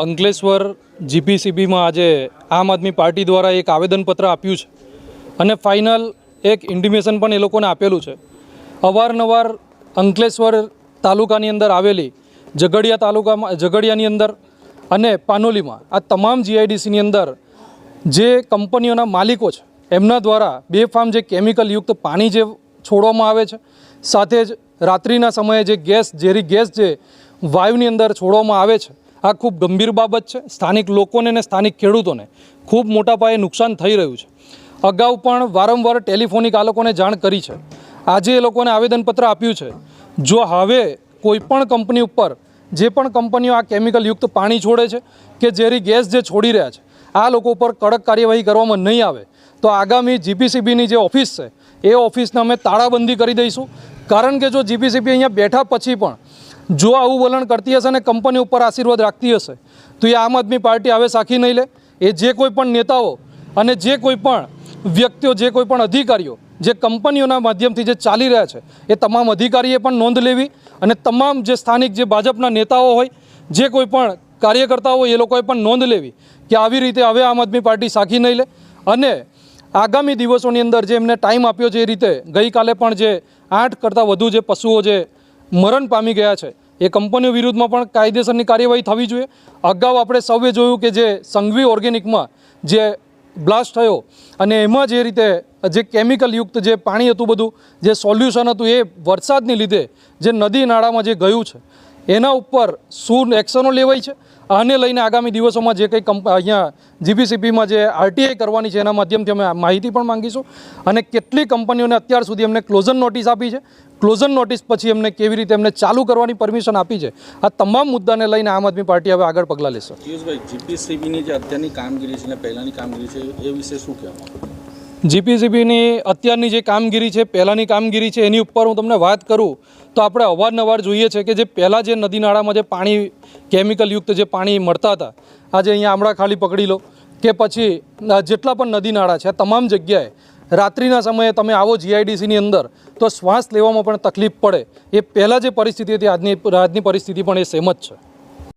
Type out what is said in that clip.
અંકલેશ્વર જીપીસીબીમાં આજે આમ આદમી પાર્ટી દ્વારા એક આવેદનપત્ર આપ્યું છે. અને ફાઇનલ એક ઇન્ટિમેશન પણ એ લોકોને આપેલું છે. અવારનવાર અંકલેશ્વર તાલુકાની અંદર આવેલી ઝઘડિયા તાલુકામાં, ઝઘડિયાની અંદર અને પાનોલીમાં આ તમામ જીઆઈડીસીની અંદર જે કંપનીઓના માલિકો છે, એમના દ્વારા બેફામ જે કેમિકલયુક્ત પાણી જે છોડવામાં આવે છે, સાથે જ રાત્રિના સમયે જે ગેસ, ઝેરી ગેસ જે વાયુની અંદર છોડવામાં આવે છે આ ખૂબ ગંભીર બાબત છે. સ્થાનિક લોકોને અને સ્થાનિક ખેડૂતોને ખૂબ મોટા પાયે નુકસાન થઈ રહ્યું છે. અગાઉ પણ વારંવાર ટેલિફોનિક આ લોકોને જાણ કરી છે. આજે એ લોકોને આવેદનપત્ર આપ્યું છે. જો હવે કોઈપણ કંપની ઉપર, જે પણ કંપનીઓ આ કેમિકલયુક્ત પાણી છોડે છે કે ઝેરી ગેસ જે છોડી રહ્યા છે, આ લોકો ઉપર કડક કાર્યવાહી કરવામાં નહીં આવે, તો આગામી જીપીસીબીની જે ઓફિસ છે, એ ઓફિસને અમે તાળાબંધી કરી દઈશું. કારણ કે જો જીપીસીબી અહીંયા બેઠા પછી પણ જો આવું વલણ કરતી હશે અને કંપની ઉપર આશીર્વાદ રાખતી હશે, તો એ આમ આદમી પાર્ટી હવે સાખી નહીં લે. એ જે કોઈ પણ નેતાઓ અને જે કોઈ પણ વ્યક્તિઓ, જે કોઈ પણ અધિકારીઓ જે કંપનીઓના માધ્યમથી જે ચાલી રહ્યા છે, એ તમામ અધિકારીએ પણ નોંધ લેવી અને તમામ જે સ્થાનિક જે ભાજપના નેતાઓ હોય, જે કોઈ પણ કાર્યકર્તાઓ હોય, એ લોકોએ પણ નોંધ લેવી કે આવી રીતે હવે આમ આદમી પાર્ટી સાખી નહીં લે. અને આગામી દિવસોની અંદર જે એમને ટાઈમ આપ્યો છે એ રીતે ગઈકાલે પણ જે આઠ કરતાં વધુ જે પશુઓ જે મરણ પામી ગયા છે. એ કંપનીઓ વિરુદ્ધમાં પણ કાયદેસરની કાર્યવાહી થવી જોઈએ. અગાઉ આપણે સૌએ જોયું કે જે સંઘવી ઓર્ગેનિકમાં જે બ્લાસ્ટ થયો અને એમાં જે રીતે જે કેમિકલયુક્ત જે પાણી હતું બધું, જે સોલ્યુશન હતું એ વરસાદની લીધે જે નદી નાળામાં જે ગયું છે એના ઉપર શું એક્શનો લેવાય છે? આને લઈને આગામી દિવસોમાં જે કંઈ કંપ, અહીંયા જીબીસીપીમાં જે આરટીઆઈ કરવાની છે એના માધ્યમથી અમે માહિતી પણ માંગીશું. અને કેટલી કંપનીઓને અત્યાર સુધી એમને ક્લોઝન નોટિસ આપી છે? ક્લોઝન નોટિસ પછી એમને કેવી રીતે એમને ચાલુ કરવાની પરમિશન આપી છે? આ તમામ મુદ્દાને લઈને આમ આદમી પાર્ટી હવે આગળ પગલાં લેશે. જીપીસીબીની જે અત્યારની કામગીરી છે અને પહેલાંની કામગીરી છે, એ વિશે શું કહેવા જીપીસીબીની અત્યારની જે કામગીરી છે, પહેલાંની કામગીરી છે, એની ઉપર હું તમને વાત કરું, તો આપણે અવારનવાર જોઈએ છે કે જે પહેલાં જે નદી નાળામાં જે પાણી કેમિકલયુક્ત જે પાણી મળતા હતા, આજે અહીંયા આમળા ખાલી પકડી લો, કે પછી જેટલા પણ નદી નાળા છે તમામ જગ્યાએ, રાત્રિના સમયે તમે આવો જીઆઈડીસીની અંદર, તો શ્વાસ લેવામાં પણ તકલીફ પડે, એ પહેલાં જે પરિસ્થિતિ હતી, આજની આજની પરિસ્થિતિ પણ એ સેમ જ છે.